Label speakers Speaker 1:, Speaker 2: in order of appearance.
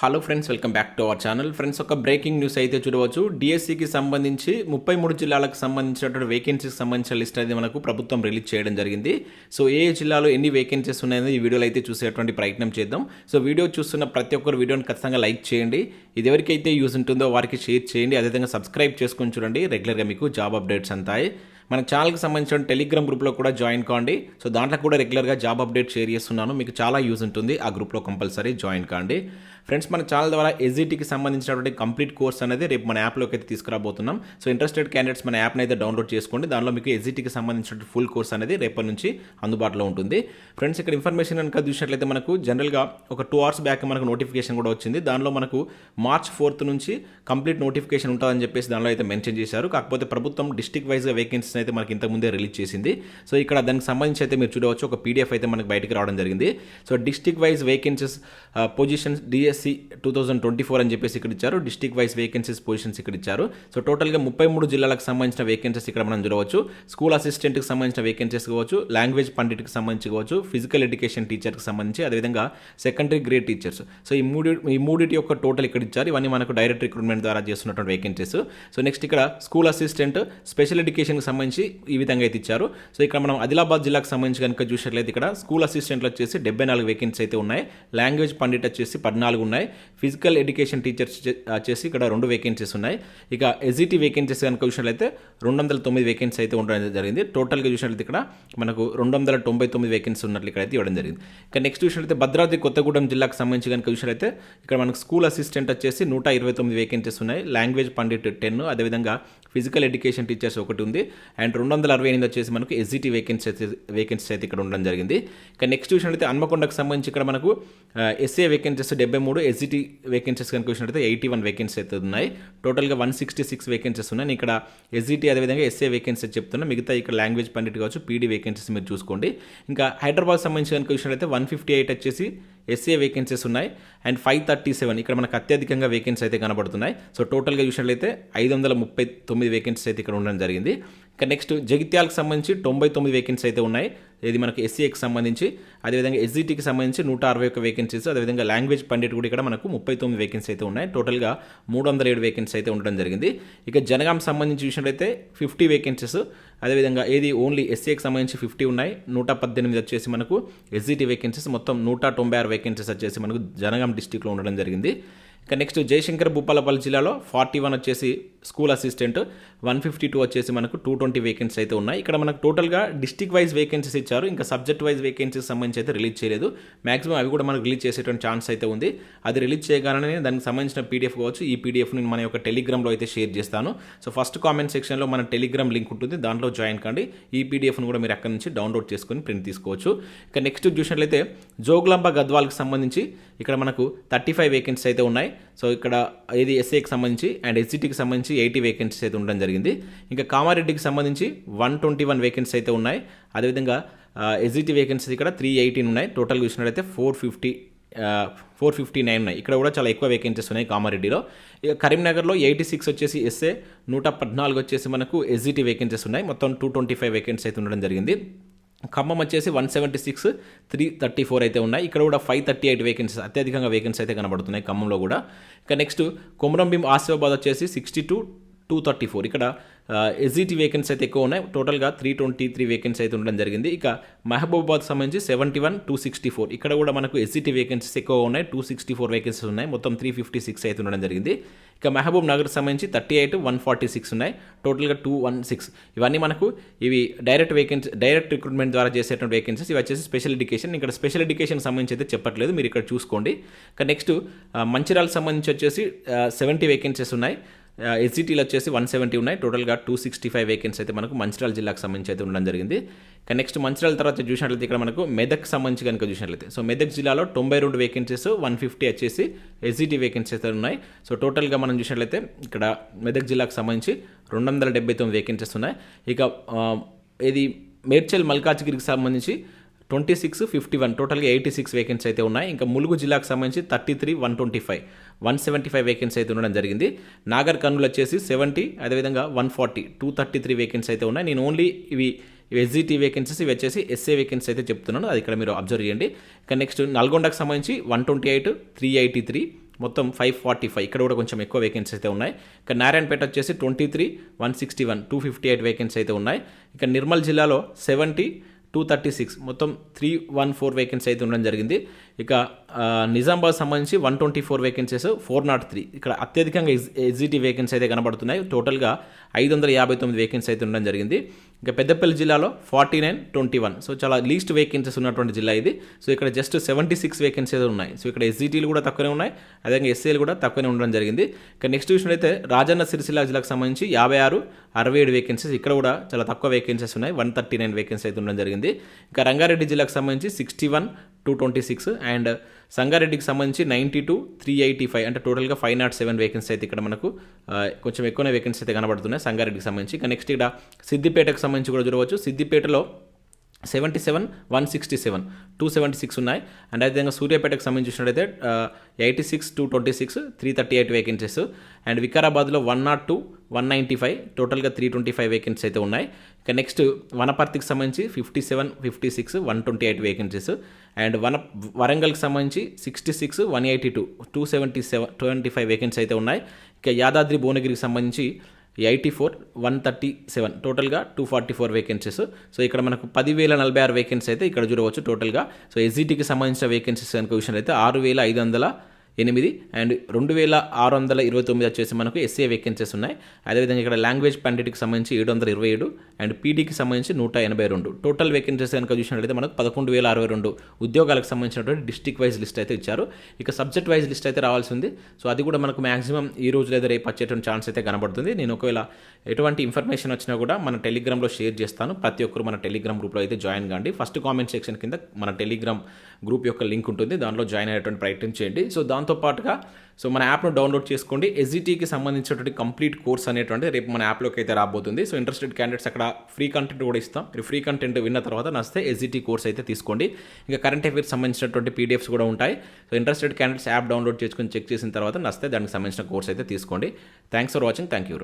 Speaker 1: Hello friends welcome back to our channel friends ఒక breaking news అయితే చూడవచ్చు. డిఎస్సికి సంబంధించి ముప్పై మూడు జిల్లాలకు సంబంధించినటువంటి వేకెన్సీకి సంబంధించిన లిస్ట్ అనేది మనకు ప్రభుత్వం రిలీజ్ చేయడం జరిగింది. సో ఏ జిల్లాలో ఎన్ని వేకెన్సీస్ ఉన్నాయని ఈ వీడియోలో అయితే చూసేటువంటి ప్రయత్నం చేద్దాం. సో వీడియో చూస్తున్న ప్రతి ఒక్కరు వీడియోని ఖచ్చితంగా లైక్ చేయండి. ఇది ఎవరికైతే యూజ్ ఉంటుందో వారికి షేర్ చేయండి. అదేవిధంగా సబ్స్క్రైబ్ చేసుకొని చూడండి. రెగ్యులర్గా మీకు జాబ్ అప్డేట్స్ అంతాయి. మన ఛానల్కి సంబంధించిన టెలిగ్రామ్ గ్రూప్లో కూడా జాయిన్ కాండి. సో దాంట్లో కూడా రెగ్యులర్గా జాబ్ అప్డేట్ షేర్ చేస్తున్నాను. మీకు చాలా యూజ్ ఉంటుంది. ఆ గ్రూప్లో కంపల్సరీ జాయిన్ కాండి. ఫ్రెండ్స్ మన ఛానల్ ద్వారా ఎస్ఈటీకి సంబంధించినటువంటి కంప్లీట్ కోర్స్ అనేది రేపు మన యాప్లోకి అయితే తీసుకురాబోతున్నాం. సో ఇంట్రెస్టెడ్ క్యాండిడేట్స్ మన యాప్ని అయితే డౌన్లోడ్ చేసుకోండి. దానిలో మీకు ఎస్జిటికి సంబంధించిన ఫుల్ కోర్స్ అనేది రేపటి నుంచి అందుబాటులో ఉంటుంది. ఫ్రెండ్స్ ఇక్కడ ఇన్ఫర్మేషన్ కనుక చూసినట్లయితే మనకు జనరల్గా ఒక టూ అవర్స్ బ్యాక్ మనకు నోటిఫికేషన్ కూడా వచ్చింది. దానిలో మనకు మార్చ్ ఫోర్త్ నుంచి కంప్లీట్ నోటిఫికేషన్ ఉంటుందని చెప్పేసి దానిలో అయితే మెన్షన్ చేశారు. కాకపోతే ప్రభుత్వం డిస్టిక్ వైజ్గా వేకెన్సీ అయితే మనకి ఇంతకుముందే రిలీజ్ చేసింది. సో ఇక్కడ దానికి సంబంధించి అయితే మీరు చూడవచ్చు ఒక పీడిఎఫ్ అయితే మనకి బయటికి రావడం జరిగింది. So district wise vacancies positions DSC two thousand twenty four అని చెప్పేసి ఇక్కడ ఇచ్చారు. డిస్టిక్ వైజ్ వేకెన్సీస్ పొజిషన్స్ ఇక్కడ ఇచ్చారు. సో టోటల్గా ముప్పై మూడు జిల్లాలకు సంబంధించిన వేకెన్సీస్ ఇక్కడ మనం చూడవచ్చు. స్కూల్ అసిస్టెంట్కి సంబంధించిన వేకెన్సీస్ కావచ్చు లాంగ్వేజ్ పండిట్కి సంబంధించి కావచ్చు ఫిజికల్ ఎడ్యుకేషన్ టీచర్కి సంబంధించి అదేవిధంగా సెకండరీ గ్రేడ్ టీచర్స్ సో ఈ మూడు ఈ మూడింటి యొక్క టోటల్ ఇక్కడ ఇచ్చారు. ఇవన్నీ మనకు డైరెక్ట్ రిక్రూట్మెంట్ ద్వారా చేస్తున్నటువంటి వేకెన్సీస్ సో నెక్స్ట్ ఇక్కడ స్కూల్ అసిస్టెంట్ స్పెషల్ ఎడ్యుకేషన్కి సంబంధించి ఈ విధంగా అయితే ఇచ్చారు. సో ఇక్కడ మనం ఆదిలాబాద్ జిల్లాకు సంబంధించి కనుక చూసినట్లయితే ఇక్కడ స్కూల్ అసిస్టెంట్లు వచ్చేసి డెబ్బై నాలుగు వేకెన్సీ అయితే ఉన్నాయి. లాంగ్వేజ్ పండిట్ వచ్చేసి పద్నాలుగు ఉన్నాయి. ఫిజికల్ ఎడ్యుకేషన్ టీచర్స్ వచ్చేసి ఇక్కడ రెండు వేకెన్సీస్ ఉన్నాయి. ఇక ఎజిటి వేకెన్సీస్ కనుక చూసినట్లయితే రెండు వందల తొమ్మిది వేకెన్సీ అయితే ఉండడం జరిగింది. టోటల్గా చూసినట్లయితే ఇక్కడ మనకు రెండు వందల తొంభై తొమ్మిది వేకెన్సీ ఉన్నట్లు ఇక్కడ అయితే ఇవ్వడం జరిగింది. ఇక నెక్స్ట్ చూసినట్లయితే భద్రాద్రి కొత్తగూడెం జిల్లాకు సంబంధించి కనుక చూసినట్లయితే ఇక్కడ మనకు స్కూల్ అసిస్టెంట్ వచ్చేసి నూట ఇరవై తొమ్మిది వేకెన్సీస్ ఉన్నాయి. లాంగ్వేజ్ పండిట్ టెన్ అదేవిధంగా ఫిజికల్ ఎడ్యుకేషన్ టీచర్స్ ఒకటి ఉంది. అండ్ రెండు వందల అరవై ఎనిమిది వచ్చేసి మనకు ఎస్జిటి వేకెన్సీ అయితే వేకెన్సీస్ అయితే ఇక్కడ ఉండడం జరిగింది. ఇక నెక్స్ట్ చూసినట్లయితే హన్మకొండకు సంబంధించి ఇక్కడ మనకు ఎస్ఏ వేకెన్సీస్ డెబ్బై మూడు ఎస్జిటి వేకెన్సీస్ కనుక చూసినట్లయితే ఎయిటీ వన్ వేకెన్సీ అయితే ఉన్నాయి. టోటల్గా వన్ సిక్స్టీ సిక్స్ వేకెన్సీస్ ఉన్నాయి. ఇక్కడ ఎస్జిటి అదేవిధంగా ఎస్ఏ వేకెన్సీ చెప్తున్నా. మిగతా ఇక్కడ లాంగ్వేజ్ పండిట్ కావచ్చు పీడీ వేకెన్సీస్ మీరు చూసుకోండి. ఇంకా హైదరాబాద్ సంబంధించి కనుక చూసినట్లయితే వన్ ఫిఫ్టీ ఎయిట్ వచ్చేసి ఎస్ఏ వేకెన్సీస్ ఉన్నాయి. అండ్ ఫైవ్ థర్టీ సెవెన్ ఇక్కడ మనకు అత్యధికంగా వేకెన్సీ అయితే కనబడుతున్నాయి. సో టోటల్గా చూసినట్లయితే ఐదు వందల ముప్పై తొమ్మిది వేకెన్సీస్ అయితే ఇక్కడ ఉండడం జరిగింది. ఇంకా నెక్స్ట్ జగిత్యాలకు సంబంధించి తొంభై తొమ్మిది వేకెన్సీ అయితే ఉన్నాయి. ఇది మనకు ఎస్సీకి సంబంధించి. అదేవిధంగా ఎస్జిటికి సంబంధించి నూట అరవై ఒక్క వేకెన్సీస్ అదేవిధంగా లాంగ్వేజ్ పండిట్ కూడా ఇక్కడ మనకు ముప్పై తొమ్మిది వేకెన్సీ అయితే ఉన్నాయి. టోటల్గా మూడు వందల ఏడు వేకెన్సీ అయితే ఉండడం జరిగింది. ఇక జనగాం సంబంధించి చూసినట్లయితే ఫిఫ్టీ వేకెన్సీస్ అదేవిధంగా ఏది ఓన్లీ ఎస్సీకి సంబంధించి ఫిఫ్టీ ఉన్నాయి నూట పద్దెనిమిది వచ్చేసి మనకు ఎస్జిటి వేకెన్సీస్ మొత్తం నూట తొంభై ఆరు వేకెన్సీస్ వచ్చేసి మనకు జనగాం డిస్టిక్లో ఉండడం జరిగింది. ఇక నెక్స్ట్ జయశంకర్ భూపాలపల్లి జిల్లాలో ఫార్టీ వన్ వచ్చేసి school assistant one fifty two వచ్చేసి మనకు టూ ట్వంటీ వేకెన్సీ అయితే ఉన్నాయి. ఇక్కడ మనకు టోటల్గా డిస్టిక్ వైజ్ వేకెన్సీస్ ఇచ్చారు. ఇంకా సబ్జెక్ట్ వైజ్ వేకెన్సీస్ సంబంధించి అయితే రిలీజ్ చేయలేదు. మాక్సిమం అవి కూడా మనకు రిలీజ్ చేసేటువంటి ఛాన్స్ అయితే ఉంది. అది రిలీజ్ చేయగానే దానికి సంబంధించిన పీడిఎఫ్ కావచ్చు ఈ పీడిఎఫ్ నేను మన యొక్క టెలిగ్రామ్లో అయితే షేర్ చేస్తాను. సో ఫస్ట్ కామెంట్ సెక్షన్లో మన టెలిగ్రామ్ లింక్ ఉంటుంది. దాంట్లో జాయిన్ కండి. ఈ పీడిఎఫ్ను కూడా మీరు అక్కడ నుంచి డౌన్లోడ్ చేసుకొని ప్రింట్ తీసుకోవచ్చు. ఇక నెక్స్ట్ చూసినట్లయితే జోగులాంబ గద్వాల్కి సంబంధించి ఇక్కడ మనకు థర్టీ ఫైవ్ వేకెన్సీ అయితే ఉన్నాయి. సో ఇక్కడ ఇది ఎస్ఏకి సంబంధించి అండ్ ఎస్జిటికి సంబంధించి ఎయిటీ వేకెన్సీస్ అయితే ఉండడం జరిగింది. ఇంకా కామారెడ్డికి సంబంధించి వన్ ట్వంటీ వన్ వేకెన్సీ అయితే ఉన్నాయి. అదేవిధంగా ఎస్జిటి వేకెన్సీస్ ఇక్కడ త్రీ ఎయిటీన్ ఉన్నాయి. టోటల్ చూసినట్లయితే four fifty four fifty nine ఉన్నాయి. ఇక్కడ కూడా చాలా ఎక్కువ వేకెన్సీస్ ఉన్నాయి కామారెడ్డిలో. ఇక కరీంనగర్లో ఎయిటీ సిక్స్ వచ్చేసి ఎస్ఏ నూట పద్నాలుగు వచ్చేసి మనకు ఎస్జిటి వేకెన్సీస్ ఉన్నాయి. మొత్తం టూ ట్వంటీ ఫైవ్ వేకెన్సీ అయితే ఉండడం జరిగింది. ఖమ్మం వచ్చేసి one seventy six three thirty four అయితే ఉన్నాయి. ఇక్కడ కూడా ఫైవ్ థర్టీ ఎయిట్ వేకెన్సీస్ అత్యధికంగా వేకెన్సీ అయితే కనబడుతున్నాయి ఖమ్మంలో కూడా. ఇక నెక్స్ట్ కొమరంభీం ఆసిఫాబాద్ వచ్చేసి sixty two two thirty four ఇక్కడ ఎస్జిటి వేకెన్సీ అయితే ఎక్కువ ఉన్నాయి. టోటల్గా త్రీ ట్వంటీ త్రీ వేకెన్సీ అయితే ఉండడం జరిగింది. ఇక మహబూబాబాద్ సంబంధించి seventy one two sixty four ఇక్కడ కూడా మనకు ఎస్జిటి వేకెన్సీస్ ఎక్కువ ఉన్నాయి. టూ సిక్స్టీ ఫోర్ వేకెన్సీస్ ఉన్నాయి. మొత్తం త్రీ ఫిఫ్టీ సిక్స్ అయితే ఉండడం జరిగింది. ఇక మహబూబ్ నగర్ సంబంధించి thirty eight one forty six ఉన్నాయి టోటల్గా టూ వన్ సిక్స్ ఇవన్నీ మనకు ఇవి డైరెక్ట్ వేకెన్సీ డైరెక్ట్ రిక్రూట్మెంట్ ద్వారా చేసేటువంటి వేకెన్సీస్ ఇవి వచ్చేసి స్పెషల్ ఎడ్యుకేషన్ ఇక్కడ స్పెషల్ ఎడ్యుకేషన్ సంబంధించి అయితే చెప్పట్లేదు. మీరు ఇక్కడ చూసుకోండి. ఇక నెక్స్ట్ మంచిర్యాలకు సంబంధించి వచ్చేసి సెవెంటీ వేకెన్సీస్ ఉన్నాయి. ఎస్జిటీలు వచ్చేసి వన్ సెవెంటీ ఉన్నాయి. టోటల్గా టూ సిక్స్టీ ఫైవ్ వేకెన్సీ అయితే మనకు మంచిర్యాల జిల్లాకు సంబంధించి అయితే ఉండడం జరిగింది. కానీ నెక్స్ట్ మంచిర్యాల తర్వాత చూసినట్లయితే ఇక్కడ మనకు మెదక్ సంబంధించి కనుక చూసినట్లయితే. సో మెదక్ జిల్లాలో తొంభై రెండు వేకెన్సీస్ వన్ ఫిఫ్టీ వచ్చేసి ఎస్జిటీ వేకెన్సీస్ అయితే ఉన్నాయి. సో టోటల్గా మనం చూసినట్లయితే ఇక్కడ మెదక్ జిల్లాకు సంబంధించి రెండు వందల డెబ్బై తొమ్మిది వేకెన్సీస్ ఉన్నాయి. ఇక ఇది మేడ్చల్ మల్కాజ్గిరికి సంబంధించి ట్వంటీ సిక్స్ ఫిఫ్టీ వన్ టోటల్గా ఎయిటీ సిక్స్ వేకెన్సీ అయితే ఉన్నాయి. ఇంకా ములుగు జిల్లాకు సంబంధించి thirty three one twenty five one seventy five vacancy అయితే ఉండడం జరిగింది. నాగర్ కర్నూలు వచ్చేసి సెవెంటీ అదేవిధంగా one forty two thirty three vacancy అయితే ఉన్నాయి. నేను ఓన్లీ ఇవి ఎస్జిటి వేకెన్సీస్ ఇవి వచ్చేసి ఎస్ఏ వేకెన్సీ అయితే చెప్తున్నాను. అది ఇక్కడ మీరు అబ్జర్వ్ చేయండి. ఇక నెక్స్ట్ నల్గొండకు సంబంధించి one twenty eight three eighty three మొత్తం ఫైవ్ ఫార్టీ ఫైవ్ ఇక్కడ కూడా కొంచెం ఎక్కువ వేకెన్సీ అయితే ఉన్నాయి. ఇక నారాయణపేట వచ్చేసి twenty three one sixty one two fifty eight vacancy అయితే ఉన్నాయి. ఇక నిర్మల్ జిల్లాలో సెవెంటీ టూ థర్టీ సిక్స్ మొత్తం త్రీ వన్ ఫోర్ వేకెన్సీ అయితే ఉండడం జరిగింది. ఇక నిజామాబాద్ సంబంధించి one twenty four vacancies four not three ఇక్కడ అత్యధికంగా ఎగ్జ్ ఎగ్జిటీ వేకెన్సీ అయితే కనబడుతున్నాయి. టోటల్గా ఐదు వందల యాభై తొమ్మిది వేకెన్సీ అయితే ఉండడం జరిగింది. ఇంకా పెద్దపల్లి జిల్లాలో forty nine twenty one so చాలా లీస్ట్ వేకెన్సీస్ ఉన్నటువంటి జిల్లా ఇది. సో ఇక్కడ జస్ట్ సెవెంటీ సిక్స్ వేకెన్సీస్ ఉన్నాయి. సో ఇక్కడ ఎస్జిటీలు కూడా తక్కువనే ఉన్నాయి. అదేవిధంగా ఎస్సీలు కూడా తక్కువనే ఉండడం జరిగింది. ఇక నెక్స్ట్ విషయంలో అయితే రాజన్న సిరిసిల్ల జిల్లాకు సంబంధించి యాభై ఆరు అరవై ఏడు వేకెన్సీస్ ఇక్కడ కూడా చాలా తక్కువ వేకెన్సీస్ ఉన్నాయి. వన్ థర్టీ నైన్ వేకెన్సీ అయితే ఉండడం జరిగింది. ఇంకా రంగారెడ్డి జిల్లాకు సంబంధించి sixty one two twenty six and సంగారెడ్డికి సంబంధించి ninety two three eighty five అంటే టోటల్గా ఫైవ్ నాట్ సెవెన్ వేకెన్సీ అయితే ఇక్కడ మనకు కొంచెం ఎక్కువనే వేకెన్సీ అయితే కనబడుతున్నాయి సంగారెడ్డికి సంబంధించి. ఇక నెక్స్ట్ ఇక్కడ సిద్దిపేటకు సంబంధించి కూడా చూడవచ్చు. సిద్దిపేటలో seventy seven one sixty seven. Two seventy six ఉన్నాయి. అండ్ అదేవిధంగా సూర్యాపేటకు సంబంధించి చూసినట్టయితే eighty six two twenty six three thirty eight vacancies and వికారాబాద్లో one not two one ninety five టోటల్గా త్రీ ట్వంటీ ఫైవ్ వేకెన్సీ అయితే ఉన్నాయి. ఇక నెక్స్ట్ వనపర్తికి సంబంధించి fifty seven fifty six one twenty eight vacancies and వన వరంగల్కి సంబంధించి sixty six one eighty two two seventy seven twenty five vacancy అయితే ఉన్నాయి. ఇక యాదాద్రి భువనగిరికి సంబంధించి eighty four one thirty seven. టోటల్గా two forty four vacancies so ఇక్కడ మనకు పదివేల నలభై ఆరు వేకెన్సీ అయితే ఇక్కడ చూడవచ్చు టోటల్గా సో ఎస్జిటికి సంబంధించిన వేకెన్సీస్ కనుక విషయంలో అయితే ఆరు వేల ఐదు వందల ఎనిమిది అండ్ రెండు వేల ఆరు వందల ఇరవై తొమ్మిది వచ్చేసి మనకు ఎస్ఏ వేకెన్సీస్ ఉన్నాయి. అదేవిధంగా ఇక్కడ లాంగ్వేజ్ పండిట్కి సంబంధించి ఏడు వందల ఇరవై ఏడు అండ్ పీడీకి సంబంధించి నూట ఎనభై రెండు. టోటల్ వేకెన్సీస్ కనుక చూసినట్లయితే మనకు పదకొండు వేల అరవై రెండు ఉద్యోగాలకు సంబంధించినటువంటి డిస్టిక్ వైజ్ లిస్ట్ అయితే ఇచ్చారు. ఇక సబ్జెక్ట్ వైజ్ లిస్ట్ అయితే రావాల్సి ఉంది. సో అది కూడా మనకు మాక్సిమం ఈ రోజు లేదా రేపు వచ్చేటువంటి ఛాన్స్ అయితే కనబడుతుంది. నేను ఒకవేళ ఎటువంటి ఇన్ఫర్మేషన్ వచ్చినా కూడా మన టెలిగ్రామ్లో షేర్ చేస్తాను. ప్రతి ఒక్కరు మన టెలిగ్రామ్ గ్రూప్లో అయితే జాయిన్ కాండి. ఫస్ట్ కామెంట్ సెక్షన్ కింద మన టెలిగ్రామ్ గ్రూప్ యొక్క లింక్ ఉంటుంది. దాంట్లో జాయిన్ అయ్యేటువంటి ప్రయత్నం చేయండి. సో దాని పాటుగా సో మన యాప్ను డౌన్లోడ్ చేసుకోండి. ఎస్జిటీకి సంబంధించినటువంటి కంప్లీట్ కోర్స్ అనేటువంటి రేపు మన యాప్లోకి అయితే రాబోతుంది. సో ఇంట్రెస్టెడ్ క్యాండిడేట్స్ అక్కడ ఫ్రీ కంటెంట్ కూడా ఇస్తాం. మీరు ఫ్రీ కంటెంట్ విన్న తర్వాత నచ్చితే ఎస్జిటీ కోర్స్ అయితే తీసుకోండి. ఇంకా కరెంట్ అఫేర్స్ సంబంధించినటువంటి పీడిఎఫ్స్ కూడా ఉంటాయి. So interested candidates app download చేసుకొని చెక్ చేసిన తర్వాత నచ్చితే దానికి సంబంధించిన కోర్స్ అయితే తీసుకోండి. Thanks for watching thank you